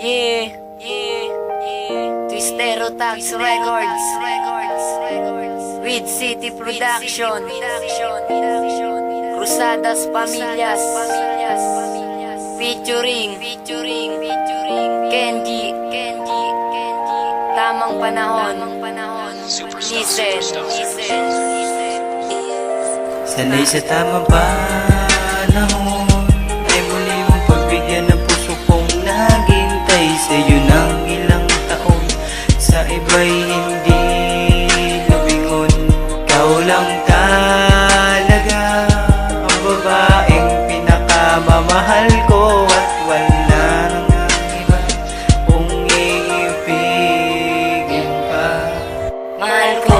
Yeah, yeah, yeah. Twistero Tax Records, Records. With City Production, Cruzadas Pamillas, featuring, featuring, Kenji, Kenji, Kenji. Tamang panahon, panahon. Listen. Sanay sa tamang panahon pinakamamahal ko At wala nang iba. Kung iibigin pa. Mahal ko,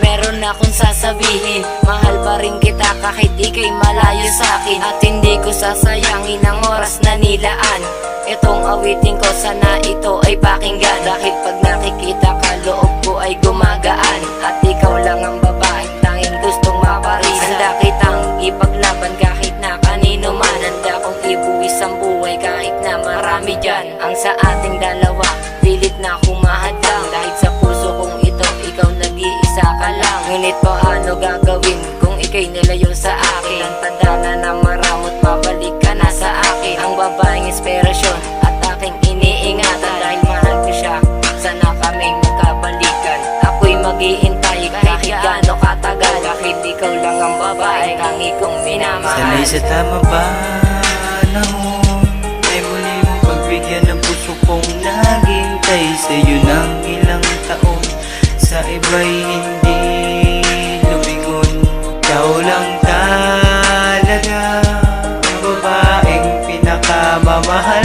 meron akong sasabihin. Mahal pa rin kita kahit ikay malayo sa akin. At hindi ko sasayangin ang oras na nilaan. Itong awitin ko sana ito ay pakinggan. Dahil pag nakikita ka loob ko ay gumagaan. At ikaw lang ang marami dyan. Ang sa ating dalawa, pilit na humahadlang. Dahil sa puso kong ito, ikaw nag-iisa ka lang. Ngunit paano gagawin kung ikay nilayo sa akin? Ang tanda na na maramot, mabalik ka na sa akin? Ang babaeng inspirasyon at aking iniingatan. Dahil mahal ko siya, sana kaming magkabalikan. Ako'y mag-iintay kahit gaano katagal. Kahit ikaw lang ang babae, tangi kong minamahal. Sanay sa Ay muli mong pagbigyan ng puso kong naghintay Sa'yo ng ilang taon. Sa iba'y hindi lumingon Ikaw lang talaga. Ang babaeng pinakamamahal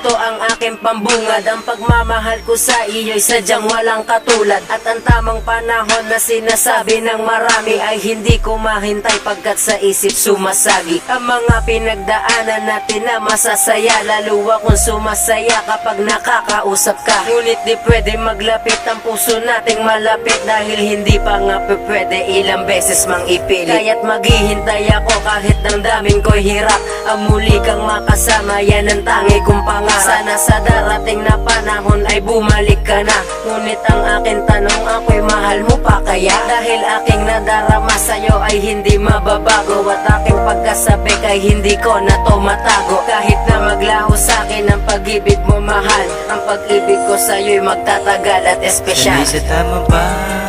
ito ang aking pambungad. Ang pagmamahal ko sa iyo'y sadyang walang katulad. At ang tamang panahon na sinasabi ng marami Ay hindi ko mahintay pagkat sa isip sumasagi. Ang mga pinagdaanan natin na masasaya Lalo akong sumasaya kapag nakakausap ka. Ngunit di pwede maglapit ang puso nating malapit Dahil hindi pa nga pwede ilang beses mang ipilit. Kaya't maghihintay ako kahit ang daming ko'y hirap. Ang muli kang makasama yan ang tangi kong pangarap Sana sa darating na panahon ay bumalik ka na. Ngunit ang akin tanong ako'y mahal mo pa kaya? Dahil aking nadarama sa'yo ay hindi mababago At aking pagkasabik ay hindi ko na to matago. Kahit na maglaho sa akin ang pag-ibig mo mahal Ang pag-ibig ko sa'yo'y magtatagal at espesyal. Sanay sa tamang panahon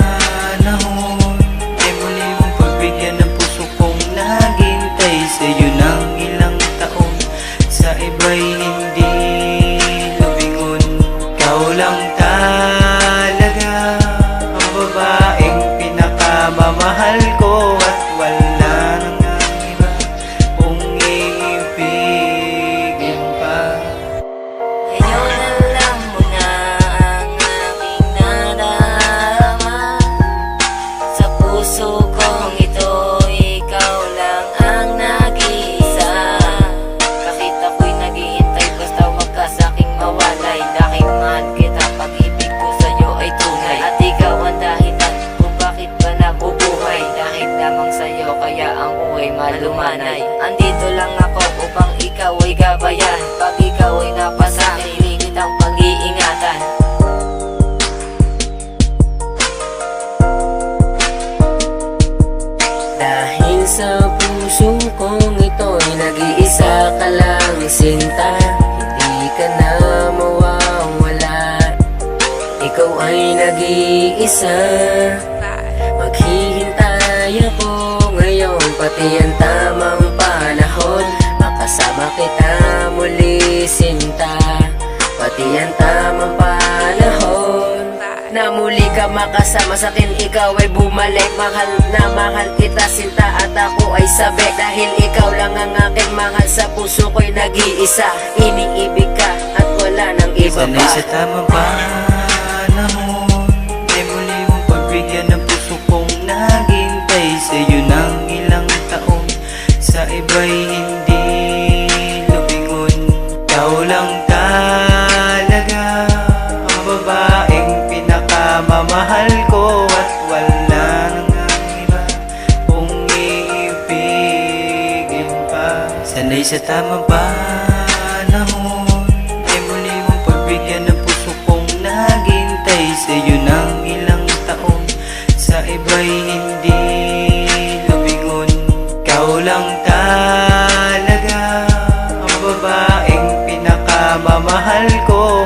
ang buhay malumanay. Andito lang ako upang ikaw ay gabayan. Pag ikaw ay napasakit, hindi kitang pag-iingatan. Dahil sa puso kong ito'y nag-iisa ka lang sinta Hindi ka na mawawala. Ikaw ay nag-iisa tamang panahon. Makasama kita muli sinta. Pati ang tamang panahon. Na muli ka makasama sa akin Ikaw ay bumalik. Mahal na mahal kita sinta At ako ay sabik Dahil ikaw lang ang aking mahal Sa puso ko'y nag-iisa. Iniibig ka At wala nang iba Sanay pa. sa tamang panahon ba'y hindi lumingon? Ikaw lang talaga Ang babaeng pinakamamahal ko At wala nang iba Kung iibigin pa Sanay sa tamang panahon pagmamahal ko.